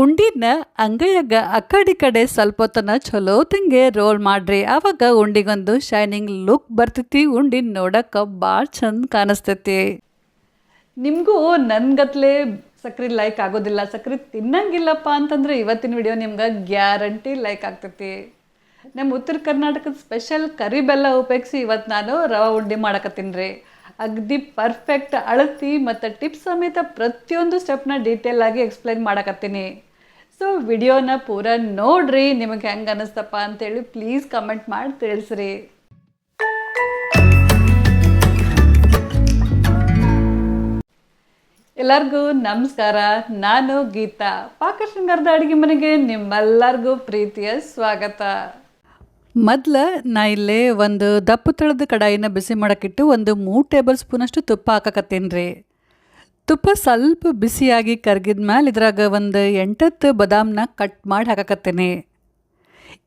ಉಂಡಿನ ಅಂಗೈಯಾಗ ಆ ಕಡೆ ಸ್ವಲ್ಪ ಹೊತ್ತನ ಚಲೋ ತಂಗೆ ರೋಲ್ ಮಾಡ್ರಿ. ಆವಾಗ ಉಂಡಿಗೊಂದು ಶೈನಿಂಗ್ ಲುಕ್ ಬರ್ತೈತಿ ಉಂಡಿ ನೋಡಕ್ಕೆ ಭಾಳ ಚಂದ ಕಾಣಿಸ್ತೈತಿ ನಿಮಗೂ ನನ್ಗತ್ಲೆ ಸಕ್ರೆ ಲೈಕ್ ಆಗೋದಿಲ್ಲ, ಸಕ್ರೆ ತಿನ್ನಂಗಿಲ್ಲಪ್ಪ ಅಂತಂದ್ರೆ ಇವತ್ತಿನ ವಿಡಿಯೋ ನಿಮ್ಗೆ ಗ್ಯಾರಂಟಿ ಲೈಕ್ ಆಗ್ತೈತಿ. ನಮ್ಮ ಉತ್ತರ ಕರ್ನಾಟಕದ ಸ್ಪೆಷಲ್ ಕರಿಬೆಲ್ಲ ಉಪಯೋಗಿಸಿ ಇವತ್ತು ನಾನು ರವೆ ಉಂಡೆ ಮಾಡಕತ್ತೀನಿ ರೀ. ಅಗ್ದಿ ಪರ್ಫೆಕ್ಟ್ ಅಳತಿ ಮತ್ತು ಟಿಪ್ಸ್ ಸಮೇತ ಪ್ರತಿಯೊಂದು ಸ್ಟೆಪ್ನ ಡೀಟೇಲ್ ಆಗಿ ಎಕ್ಸ್ಪ್ಲೈನ್ ಮಾಡಕತ್ತೀನಿ. ಸೊ ವಿಡಿಯೋನ ಪೂರ ನೋಡ್ರಿ, ನಿಮಗೆ ಹೆಂಗೆ ಅನ್ನಿಸ್ತಪ್ಪ ಅಂತೇಳಿ ಪ್ಲೀಸ್ ಕಮೆಂಟ್ ಮಾಡಿ ತಿಳಿಸ್ರಿ. ಎಲ್ಲರಿಗೂ ನಮಸ್ಕಾರ, ನಾನು ಗೀತಾ. ಪಾಕ ಶೃಂಗಾರದ ಅಡುಗೆ ಮನೆಗೆ ನಿಮ್ಮೆಲ್ಲರಿಗೂ ಪ್ರೀತಿಯ ಸ್ವಾಗತ. ಮೊದ್ಲ ನಾ ಇಲ್ಲಿ ಒಂದು ದಪ್ಪು ತಳದ ಕಡಾಯಿನ ಬಿಸಿ ಮಾಡೋಕ್ಕಿಟ್ಟು ಒಂದು ಮೂರು ಟೇಬಲ್ ಸ್ಪೂನಷ್ಟು ತುಪ್ಪ ಹಾಕಕತ್ತೇನೆ ರೀ. ತುಪ್ಪ ಸ್ವಲ್ಪ ಬಿಸಿಯಾಗಿ ಕರ್ಗಿದ ಮೇಲೆ ಇದ್ರಾಗ ಒಂದು ಎಂಟತ್ತು ಬದಾಮ್ನ ಕಟ್ ಮಾಡಿ ಹಾಕಕತ್ತೇನೆ.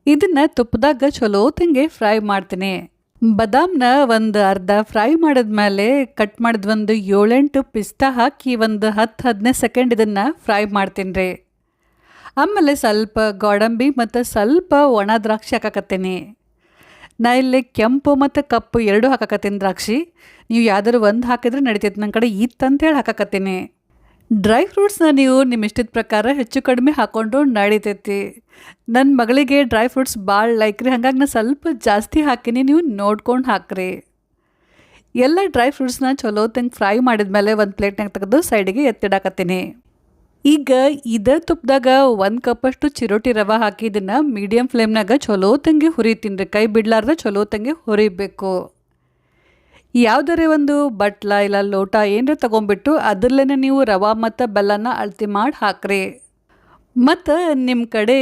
ಇದನ್ನು ತುಪ್ಪದಾಗ ಚಲೋ ತಂಗೆ ಫ್ರೈ ಮಾಡ್ತೀನಿ. ಬದಾಮ್ನ ಒಂದು ಅರ್ಧ ಫ್ರೈ ಮಾಡಿದ ಮೇಲೆ ಕಟ್ ಮಾಡಿದ ಒಂದು ಏಳೆಂಟು ಪಿಸ್ತಾ ಹಾಕಿ ಒಂದು ಹತ್ತು ಹದಿನೈದು ಸೆಕೆಂಡ್ ಇದನ್ನು ಫ್ರೈ ಮಾಡ್ತೀನಿ ರೀ. ಆಮೇಲೆ ಸ್ವಲ್ಪ ಗೋಡಂಬಿ ಮತ್ತು ಸ್ವಲ್ಪ ಒಣ ದ್ರಾಕ್ಷಿ ಹಾಕಕತ್ತೀನಿ. ನಾ ಇಲ್ಲಿ ಕೆಂಪು ಮತ್ತು ಕಪ್ಪು ಎರಡೂ ಹಾಕಕತ್ತೀನಿ ದ್ರಾಕ್ಷಿ. ನೀವು ಯಾವ್ದಾದ್ರು ಒಂದು ಹಾಕಿದ್ರೆ ನಡೀತೈತೆ ನನ್ನ ಕಡೆ ಇತ್ತು ಅಂತೇಳಿ ಹಾಕಕತ್ತೀನಿ. ಡ್ರೈ ಫ್ರೂಟ್ಸ್ನ ನೀವು ನಿಮ್ಮ ಇಷ್ಟದ ಪ್ರಕಾರ ಹೆಚ್ಚು ಕಡಿಮೆ ಹಾಕ್ಕೊಂಡು ನಡೀತೈತಿ. ನನ್ನ ಮಗಳಿಗೆ ಡ್ರೈ ಫ್ರೂಟ್ಸ್ ಭಾಳ ಲೈಕ್ ರೀ, ಹಂಗಾಗಿ ನಾನು ಸ್ವಲ್ಪ ಜಾಸ್ತಿ ಹಾಕಿನಿ, ನೀವು ನೋಡ್ಕೊಂಡು ಹಾಕ್ರಿ. ಎಲ್ಲ ಡ್ರೈ ಫ್ರೂಟ್ಸ್ನ ಚಲೋ ತಂಗೆ ಫ್ರೈ ಮಾಡಿದ್ಮೇಲೆ ಒಂದು ಪ್ಲೇಟ್ನಾಗ ತೆಗೆದು ಸೈಡಿಗೆ ಎತ್ತಿಡಾಕತ್ತೀನಿ. ಈಗ ಇದೇ ತುಪ್ಪದಾಗ ಒಂದು ಕಪ್ಪಷ್ಟು ಚಿರೋಟಿ ರವೆ ಹಾಕಿ ಇದನ್ನು ಮೀಡಿಯಮ್ ಫ್ಲೇಮ್ನಾಗ ಚಲೋ ತಂಗಿ ಹುರಿತೀನಿ ಕೈ ಬಿಡ್ಲಾರ್ದ ಚಲೋ ತಂಗಿ ಹುರಿಬೇಕು. ಯಾವುದರೇ ಒಂದು ಬಟ್ಲ ಇಲ್ಲ ಲೋಟ ಏನರ ತೊಗೊಂಬಿಟ್ಟು ಅದರಲ್ಲೇ ನೀವು ರವಾ ಮತ್ತು ಬೆಲ್ಲನ ಅಳತಿ ಮಾಡಿ ಹಾಕ್ರಿ. ಮತ್ತು ನಿಮ್ಮ ಕಡೆ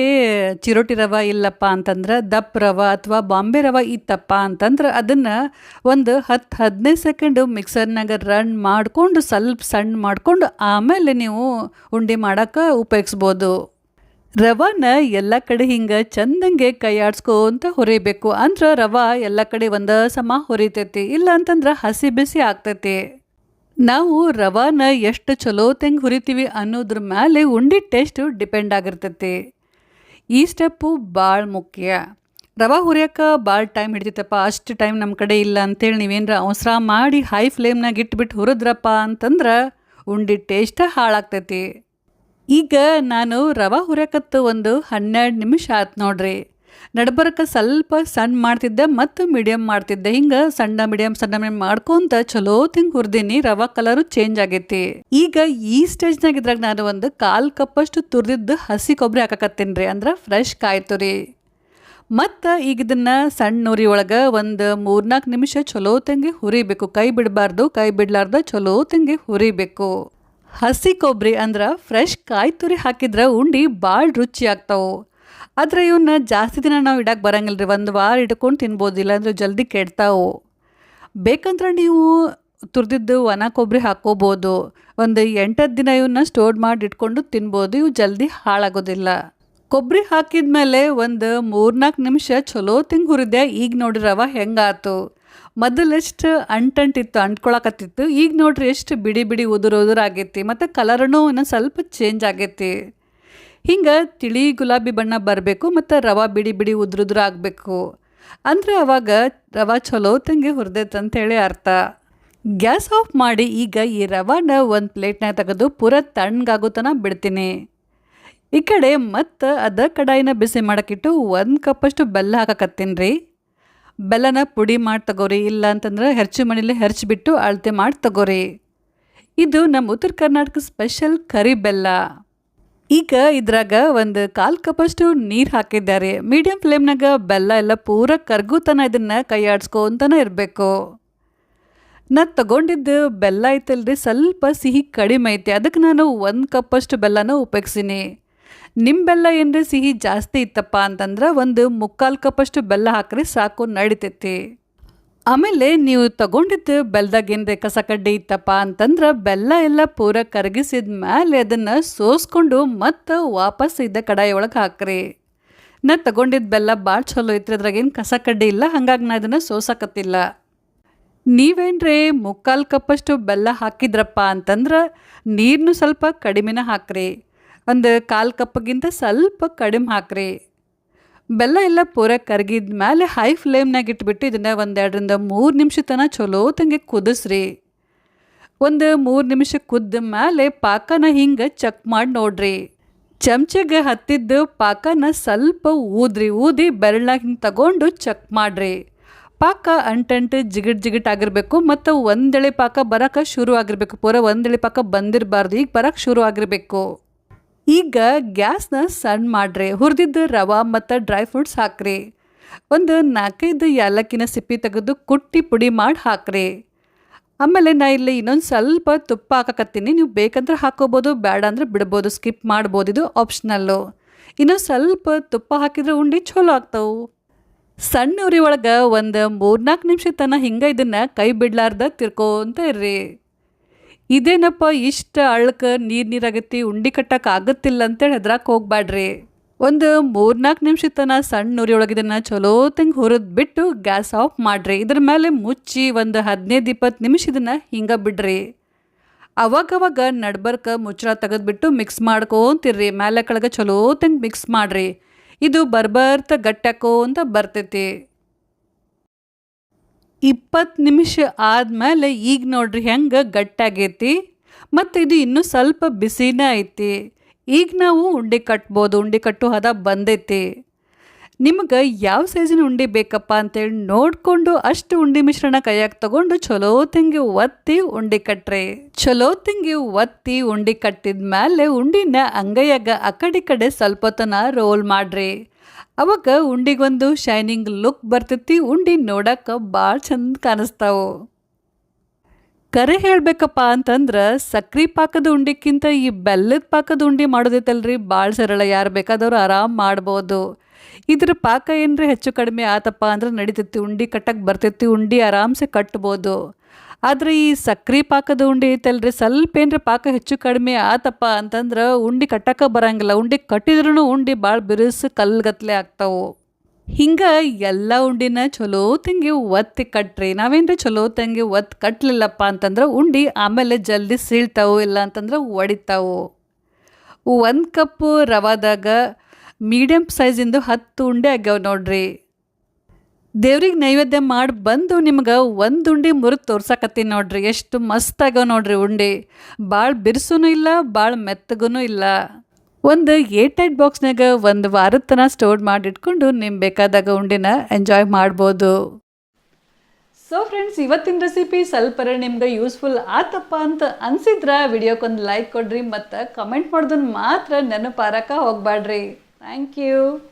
ಚಿರೋಟಿ ರವೆ ಇಲ್ಲಪ್ಪ ಅಂತಂದ್ರೆ, ದಪ್ಪ ರವೆ ಅಥವಾ ಬಾಂಬೆ ರವೆ ಇತ್ತಪ್ಪ ಅಂತಂದ್ರೆ ಅದನ್ನು ಒಂದು ಹತ್ತು ಹದಿನೈದು ಸೆಕೆಂಡು ಮಿಕ್ಸರ್ನಾಗ ರನ್ ಮಾಡಿಕೊಂಡು ಸ್ವಲ್ಪ ಸಣ್ಣ ಮಾಡಿಕೊಂಡು ಆಮೇಲೆ ನೀವು ಉಂಡೆ ಮಾಡೋಕ್ಕೆ ಉಪಯೋಗಿಸ್ಬೋದು. ರವಾನ ಎಲ್ಲ ಕಡೆ ಹಿಂಗೆ ಚಂದಂಗೆ ಕೈ ಆಡ್ಸ್ಕೊಂತ ಹೊರಿಬೇಕು. ಅಂದ್ರೆ ರವೆ ಎಲ್ಲ ಕಡೆ ಒಂದು ಸಮ ಹೊರಿತೈತಿ. ಇಲ್ಲ ಅಂತಂದ್ರೆ ಹಸಿ ಬಿಸಿ ಆಗ್ತೈತಿ. ನಾವು ರವಾನ ಎಷ್ಟು ಚಲೋ ತೆಂಗ್ ಹುರಿತೀವಿ ಅನ್ನೋದ್ರ ಮೇಲೆ ಉಂಡಿ ಟೇಸ್ಟು ಡಿಪೆಂಡ್ ಆಗಿರ್ತೈತಿ. ಈ ಸ್ಟೆಪ್ಪು ಭಾಳ ಮುಖ್ಯ. ರವೆ ಹುರಿಯೋಕೆ ಭಾಳ ಟೈಮ್ ಹಿಡಿತೈತಪ್ಪ ಅಷ್ಟು ಟೈಮ್ ನಮ್ಮ ಕಡೆ ಇಲ್ಲ ಅಂತೇಳಿ ನೀವೇನರ ಅವಸರ ಮಾಡಿ ಹೈ ಫ್ಲೇಮ್ನಾಗ ಇಟ್ಬಿಟ್ಟು ಹುರಿದ್ರಪ್ಪ ಅಂತಂದ್ರೆ ಉಂಡಿ ಟೇಸ್ಟ್ ಹಾಳಾಗ್ತೈತಿ. ಈಗ ನಾನು ರವೆ ಹುರಿಯಕತ್ತು ಒಂದು ಹನ್ನೆರಡು ನಿಮಿಷ ಆಯ್ತು ನೋಡ್ರಿ. ನಡ್ಬರಕ್ಕೆ ಸ್ವಲ್ಪ ಸಣ್ಣ ಮಾಡ್ತಿದ್ದೆ, ಮತ್ತು ಮೀಡಿಯಮ್ ಮಾಡ್ತಿದ್ದೆ. ಹಿಂಗೆ ಸಣ್ಣ ಮೀಡಿಯಮ್ ಸಣ್ಣ ಮೀಡಿಯಮ್ ಮಾಡ್ಕೊಂತ ಚಲೋ ತಿಂಗ್ ಹುರಿದೀನಿ, ರವಾ ಕಲರು ಚೇಂಜ್ ಆಗೈತಿ. ಈಗ ಈ ಸ್ಟೇಜ್ನಾಗ ಇದ್ರಾಗ ನಾನು ಒಂದು ಕಾಲು ಕಪ್ಪಷ್ಟು ತುರಿದಿದ್ದು ಹಸಿ ಕೊಬ್ಬರಿ ಹಾಕಕತ್ತೀನಿ ರೀ, ಅಂದ್ರೆ ಫ್ರೆಶ್ ಕಾಯಿ ತುರಿ ಮತ್ತು ಈಗ ಇದನ್ನು ಸಣ್ಣ ಉರಿ ಒಳಗೆ ಒಂದು ಮೂರ್ನಾಲ್ಕು ನಿಮಿಷ ಚಲೋ ತಂಗಿ ಹುರಿಬೇಕು. ಕೈ ಬಿಡಬಾರ್ದು, ಕೈ ಬಿಡ್ಲಾರ್ದ ಚಲೋ ತಂಗಿ ಹುರಿಬೇಕು. ಹಸಿ ಕೊಬ್ಬರಿ ಅಂದ್ರೆ ಫ್ರೆಶ್ ಕಾಯಿ ತುರಿ ಹಾಕಿದ್ರೆ ಉಂಡಿ ಭಾಳ ರುಚಿ ಆಗ್ತಾವೆ. ಆದರೆ ಇವನ್ನ ಜಾಸ್ತಿ ದಿನ ನಾವು ಇಡಕ್ಕೆ ಬರಂಗಿಲ್ಲ ರೀ ಒಂದು ವಾರ ಇಟ್ಕೊಂಡು ತಿನ್ಬೋದು, ಇಲ್ಲಾಂದ್ರೆ ಜಲ್ದಿ ಕೆಡ್ತಾವು. ಬೇಕಂದ್ರೆ ನೀವು ತುರಿದಿದ್ದು ಒಣ ಕೊಬ್ಬರಿ ಹಾಕೋಬೋದು ಒಂದು ಎಂಟತ್ತು ದಿನ ಇವನ್ನ ಸ್ಟೋರ್ ಮಾಡಿ ಇಟ್ಕೊಂಡು ತಿನ್ಬೋದು, ಇವು ಜಲ್ದಿ ಹಾಳಾಗೋದಿಲ್ಲ. ಕೊಬ್ಬರಿ ಹಾಕಿದ ಮೇಲೆ ಒಂದು ಮೂರ್ನಾಲ್ಕು ನಿಮಿಷ ಚಲೋ ತಿಂಗ್ ಹುರಿದೆ ಈಗ ನೋಡಿರವ ರವೆ ಹೆಂಗಾತು. ಮೊದಲು ಎಷ್ಟು ಅಂಟಂಟಿತ್ತು, ಅಂಟ್ಕೊಳಕತ್ತಿತ್ತು, ಈಗ ನೋಡ್ರಿ ಎಷ್ಟು ಬಿಡಿ ಬಿಡಿ ಉದುರು ಉದುರಾಗೈತಿ ಮತ್ತು ಕಲರ್ನೂ ಇನ್ನೊಂದು ಸ್ವಲ್ಪ ಚೇಂಜ್ ಆಗೈತಿ. ಹಿಂಗೆ ತಿಳಿ ಗುಲಾಬಿ ಬಣ್ಣ ಬರಬೇಕು ಮತ್ತು ರವೆ ಬಿಡಿ ಬಿಡಿ ಉದ್ರುದ್ರ ಆಗಬೇಕು. ಅಂದರೆ ಅವಾಗ ರವೆ ಚಲೋ ತಂಗೆ ಹುರಿದೈತೆ ಅಂತೇಳಿ ಅರ್ಥ. ಗ್ಯಾಸ್ ಆಫ್ ಮಾಡಿ ಈಗ ಈ ರವಾನ ಒಂದು ಪ್ಲೇಟ್ನಾಗ ತೆಗೆದು ಪೂರ ತಣ್ಣಗಾಗೋ ತನಕ ಬಿಡ್ತೀನಿ. ಈ ಕಡೆ ಮತ್ತು ಅದ ಕಡಾಯಿನ ಬಿಸಿ ಮಾಡೋಕ್ಕಿಟ್ಟು ಒಂದು ಕಪ್ಪಷ್ಟು ಬೆಲ್ಲ ಹಾಕಕತ್ತೀನಿ ರೀ ಬೆಲ್ಲನ ಪುಡಿ ಮಾಡಿ ತಗೋರಿ ಇಲ್ಲ ಅಂತಂದ್ರೆ ಹೆರ್ಚು ಮನೇಲಿ ಹೆರ್ಚಿಬಿಟ್ಟು ಅಳತೆ ಮಾಡಿ ತಗೋರಿ. ಇದು ನಮ್ಮ ಉತ್ತರ ಕರ್ನಾಟಕ ಸ್ಪೆಷಲ್ ಕರಿ ಬೆಲ್ಲ. ಈಗ ಇದ್ರಾಗ ಒಂದು ಕಾಲು ಕಪ್ಪಷ್ಟು ನೀರು ಹಾಕಿದ್ದಾರೆ. ಮೀಡಿಯಂ ಫ್ಲೇಮ್ನಾಗ ಬೆಲ್ಲ ಎಲ್ಲ ಪೂರ ಕರ್ಗುತನ ಇದನ್ನು ಕೈ ಆಡ್ಸ್ಕೊಂತನ ಇರಬೇಕು. ನಾ ತಗೊಂಡಿದ್ದು ಬೆಲ್ಲ ಐತಲ್ರಿ, ಸ್ವಲ್ಪ ಸಿಹಿ ಕಡಿಮೆ ಐತೆ. ಅದಕ್ಕೆ ನಾನು ಒಂದು ಕಪ್ಪಷ್ಟು ಬೆಲ್ಲನ ಉಪಯೋಗಿಸೀನಿ. ನಿಮ್ಮ ಬೆಲ್ಲ ಏನರ ಸಿಹಿ ಜಾಸ್ತಿ ಇತ್ತಪ್ಪ ಅಂತಂದ್ರೆ ಒಂದು ಮುಕ್ಕಾಲು ಕಪ್ಪಷ್ಟು ಬೆಲ್ಲ ಹಾಕ್ರಿ ಸಾಕು, ನಡಿತೈತಿ. ಆಮೇಲೆ ನೀವು ತಗೊಂಡಿದ್ದು ಬೆಲ್ದಾಗೇನು ಕಸ ಕಡ್ಡಿ ಇತ್ತಪ್ಪ ಅಂತಂದ್ರೆ ಬೆಲ್ಲ ಎಲ್ಲ ಪೂರ ಕರಗಿಸಿದ ಮೇಲೆ ಅದನ್ನು ಸೋಸ್ಕೊಂಡು ಮತ್ತು ವಾಪಸ್ ಇದ್ದ ಕಡಾಯಿ ಒಳಗೆ ಹಾಕ್ರಿ. ನಾ ತಗೊಂಡಿದ್ದ ಬೆಲ್ಲ ಭಾಳ ಚಲೋ ಐತ್ರಿ ಅದ್ರಾಗೇನು ಕಸ ಕಡ್ಡಿ ಇಲ್ಲ, ಹಂಗಾಗಿ ನಾ ಅದನ್ನು ಸೋಸಕತ್ತಿಲ್ಲ. ನೀವೇನ್ರಿ ಮುಕ್ಕಾಲು ಕಪ್ಪಷ್ಟು ಬೆಲ್ಲ ಹಾಕಿದ್ರಪ್ಪ ಅಂತಂದ್ರೆ ನೀರನ್ನು ಸ್ವಲ್ಪ ಕಡಿಮೆನ ಹಾಕ್ರಿ. ಒಂದು ಕಾಲು ಕಪ್ಪಗಿಂತ ಸ್ವಲ್ಪ ಕಡಿಮೆ ಹಾಕ್ರಿ. ಬೆಲ್ಲ ಎಲ್ಲ ಪೂರ ಕರಗಿದ ಮೇಲೆ ಹೈ ಫ್ಲೇಮ್ನಾಗ ಇಟ್ಬಿಟ್ಟು ಇದನ್ನು ಒಂದೆರಡರಿಂದ ಮೂರು ನಿಮಿಷ ತನಕ ಚಲೋ ತಂಗೆ ಕುದಿಸ್ರಿ. ಒಂದು ಮೂರು ನಿಮಿಷ ಕುದ್ದ ಮೇಲೆ ಪಾಕನ ಹಿಂಗೆ ಚೆಕ್ ಮಾಡಿ ನೋಡ್ರಿ. ಚಮಚೆಗೆ ಹತ್ತಿದ್ದು ಪಾಕನ ಸ್ವಲ್ಪ ಊದ್ರಿ, ಊದಿ ಬೆರಳ ಹಿಂಗೆ ತಗೊಂಡು ಚೆಕ್ ಮಾಡ್ರಿ. ಪಾಕ ಅಂಟಂಟು ಜಿಗಿಟ್ ಜಿಗಿಟ್ ಆಗಿರಬೇಕು ಮತ್ತು ಒಂದೆಳೆ ಪಾಕ ಬರೋಕೆ ಶುರು ಆಗಿರಬೇಕು, ಪೂರ ಒಂದೆಳೆ ಪಾಕ ಬಂದಿರಬಾರ್ದು, ಈಗ ಬರೋಕೆ ಶುರು ಆಗಿರಬೇಕು. ಈಗ ಗ್ಯಾಸ್ನ ಸಣ್ಣ ಮಾಡ್ರಿ, ಹುರಿದಿದ್ದ ರವೆ ಮತ್ತು ಡ್ರೈ ಫ್ರೂಟ್ಸ್ ಹಾಕ್ರಿ. ಒಂದು ನಾಲ್ಕೈದು ಏಲಕ್ಕಿನ ಸಿಪ್ಪಿ ತೆಗೆದು ಕುಟ್ಟಿ ಪುಡಿ ಮಾಡಿ ಹಾಕ್ರಿ. ಆಮೇಲೆ ನಾ ಇಲ್ಲಿ ಇನ್ನೊಂದು ಸ್ವಲ್ಪ ತುಪ್ಪ ಹಾಕಕತ್ತೀನಿ. ನೀವು ಬೇಕಂದ್ರೆ ಹಾಕೋಬೋದು ಬೇಡ ಅಂದ್ರೆ ಬಿಡ್ಬೋದು, ಸ್ಕಿಪ್ ಮಾಡ್ಬೋದು, ಇದು ಆಪ್ಷನಲ್ಲು ಇನ್ನೊಂದು ಸ್ವಲ್ಪ ತುಪ್ಪ ಹಾಕಿದ್ರೆ ಉಂಡೆ ಚಲೋ ಆಗ್ತಾವೆ. ಸಣ್ಣ ಉರಿ ಒಳಗೆ ಒಂದು ಮೂರ್ನಾಲ್ಕು ನಿಮಿಷ ತನಕ ಹಿಂಗೆ ಇದನ್ನು ಕೈ ಬಿಡ್ಲಾರ್ದ ತಿರ್ಕೋಂತ ಇರ್ರಿ. ಇದೇನಪ್ಪ ಇಷ್ಟು ಅಳ್ಕ ನೀರು ನೀರಾಗೈತಿ, ಉಂಡಿ ಕಟ್ಟಕ್ಕೆ ಆಗತ್ತಿಲ್ಲ ಅಂತೇಳಿ ಹೆದ್ರಾಕ್ ಹೋಗ್ಬೇಡ್ರಿ ಒಂದು ಮೂರ್ನಾಲ್ಕು ನಿಮಿಷ ತನಕ ಸಣ್ಣ ಉರಿ ಒಳಗೆ ಇದನ್ನು ಚಲೋ ತಂಗೆ ಹುರಿದು ಬಿಟ್ಟು ಗ್ಯಾಸ್ ಆಫ್ ಮಾಡಿರಿ. ಇದ್ರ ಮೇಲೆ ಮುಚ್ಚಿ ಒಂದು ಹದಿನೈದು ಇಪ್ಪತ್ತು ನಿಮಿಷ ಇದನ್ನು ಹಿಂಗೆ ಬಿಡ್ರಿ. ಅವಾಗವಾಗ ನಡ್ಬರ್ಕ ಮುಚ್ಚಳ ತೆಗೆದ್ಬಿಟ್ಟು ಮಿಕ್ಸ್ ಮಾಡ್ಕೊಂತಿರ್ರಿ. ಮೇಲೆ ಕೆಳಗೆ ಚಲೋ ತಂಗೆ ಮಿಕ್ಸ್ ಮಾಡಿರಿ. ಇದು ಬರ್ಬರ್ತ ಗಟ್ಟಾಕೋ ಅಂತ ಬರ್ತೈತಿ. ಇಪ್ಪತ್ತು ನಿಮಿಷ ಆದಮೇಲೆ ಈಗ ನೋಡ್ರಿ ಹೆಂಗೆ ಗಟ್ಟಾಗೈತಿ. ಮತ್ತು ಇದು ಇನ್ನೂ ಸ್ವಲ್ಪ ಬಿಸಿನೇ ಐತಿ. ಈಗ ನಾವು ಉಂಡೆ ಕಟ್ಬೋದು, ಉಂಡೆ ಕಟ್ಟು ಹದ ಬಂದೈತಿ. ನಿಮ್ಗೆ ಯಾವ ಸೈಜಿನ ಉಂಡೆ ಬೇಕಪ್ಪ ಅಂತೇಳಿ ನೋಡಿಕೊಂಡು ಅಷ್ಟು ಉಂಡೆ ಮಿಶ್ರಣ ಕೈಯಾಗಿ ತಗೊಂಡು ಚಲೋ ತಿಂಗೆ ಒತ್ತಿ ಉಂಡೆ ಕಟ್ಟ್ರಿ ಚಲೋ ತಿಂಗೆ ಒತ್ತಿ ಉಂಡೆ ಕಟ್ಟಿದ ಮೇಲೆ ಉಂಡಿನ ಅಂಗೈಯಾಗ ಆ ಕಡೆ ಕಡೆ ಸ್ವಲ್ಪ ರೋಲ್ ಮಾಡ್ರಿ. ಅವಾಗ ಉಂಡಿಗೊಂದು ಶೈನಿಂಗ್ ಲುಕ್ ಬರ್ತೈತಿ ಉಂಡಿ ನೋಡಕ್ಕೆ ಭಾಳ ಚಂದ ಕಾಣಿಸ್ತಾವು ಕರೆ ಹೇಳಬೇಕಪ್ಪ ಅಂತಂದ್ರೆ, ಸಕ್ರೆ ಪಾಕದ ಉಂಡಿಕ್ಕಿಂತ ಈ ಬೆಲ್ಲದ ಪಾಕದ ಉಂಡಿ ಮಾಡೋದೈತಲ್ರಿ ಭಾಳ ಸರಳ ಯಾರು ಬೇಕಾದವ್ರು ಆರಾಮ್ ಮಾಡ್ಬೋದು. ಇದ್ರ ಪಾಕ ಏನ್ರಿ ಹೆಚ್ಚು ಕಡಿಮೆ ಆತಪ್ಪ ಅಂದ್ರೆ ನಡೀತೈತಿ, ಉಂಡಿ ಕಟ್ಟಕ್ಕೆ ಬರ್ತೈತಿ, ಉಂಡಿ ಆರಾಮ್ಸೆ ಕಟ್ಬೋದು. ಆದ್ರೆ ಈ ಸಕ್ರೆ ಪಾಕದ ಉಂಡಿ ಐತಲ್ರಿ, ಸ್ವಲ್ಪ ಏನ್ರಿ ಪಾಕ ಹೆಚ್ಚು ಕಡಿಮೆ ಆತಪ್ಪ ಅಂತಂದ್ರೆ ಉಂಡಿ ಕಟ್ಟಕ್ಕೆ ಬರಂಗಿಲ್ಲ, ಉಂಡಿ ಕಟ್ಟಿದ್ರೂ ಉಂಡಿ ಭಾಳ ಬಿರುಸು ಕಲ್ಗತ್ಲೆ ಆಗ್ತಾವು. ಹಿಂಗೆ ಎಲ್ಲ ಉಂಡಿನ ಚಲೋ ತಂಗಿ ಒತ್ತಿ ಕಟ್ರಿ, ನಾವೇನ್ರಿ ಚಲೋ ತಂಗಿ ಒತ್ತು ಕಟ್ಟಲಿಲ್ಲಪ್ಪ ಅಂತಂದ್ರೆ ಉಂಡಿ ಆಮೇಲೆ ಜಲ್ದಿ ಸೀಳ್ತಾವು ಇಲ್ಲ ಅಂತಂದ್ರೆ ಒಡಿತಾವು. ಒಂದು ಕಪ್ಪು ರವಾದಾಗ ಮೀಡಿಯಮ್ ಸೈಜಿಂದು ಹತ್ತು ಉಂಡೆ ಆಗ್ಯಾವ ನೋಡ್ರಿ. ದೇವ್ರಿಗೆ ನೈವೇದ್ಯ ಮಾಡಿ ಬಂದು ನಿಮ್ಗೆ ಒಂದು ಉಂಡೆ ಮುರಿದು ತೋರ್ಸಕತ್ತೀನಿ ನೋಡ್ರಿ. ಎಷ್ಟು ಮಸ್ತ್ ಆಗ್ಯಾವ ನೋಡ್ರಿ ಉಂಡೆ. ಭಾಳ ಬಿರ್ಸೂ ಇಲ್ಲ ಭಾಳ ಮೆತ್ತಗೂ ಇಲ್ಲ. ಒಂದು ಏರ್ ಟೈಟ್ ಬಾಕ್ಸ್ನಾಗ ಒಂದು ವಾರದ ತನ ಸ್ಟೋರ್ ಮಾಡಿ ಇಟ್ಕೊಂಡು ನಿಮ್ಗೆ ಬೇಕಾದಾಗ ಉಂಡಿನ ಎಂಜಾಯ್ ಮಾಡ್ಬೋದು. ಸೊ ಫ್ರೆಂಡ್ಸ್ ಇವತ್ತಿನ ರೆಸಿಪಿ ಸ್ವಲ್ಪರ ನಿಮ್ಗೆ ಯೂಸ್ಫುಲ್ ಆತಪ್ಪ ಅಂತ ಅನ್ಸಿದ್ರ, ವಿಡಿಯೋಕ್ಕೊಂದು ಲೈಕ್ ಕೊಡ್ರಿ ಮತ್ತು ಕಮೆಂಟ್ ಮಾಡ್ದನ್ ಮಾತ್ರ ನೆನಪಾರಕ್ಕೆ ಹೋಗ್ಬೇಡ್ರಿ Thank you.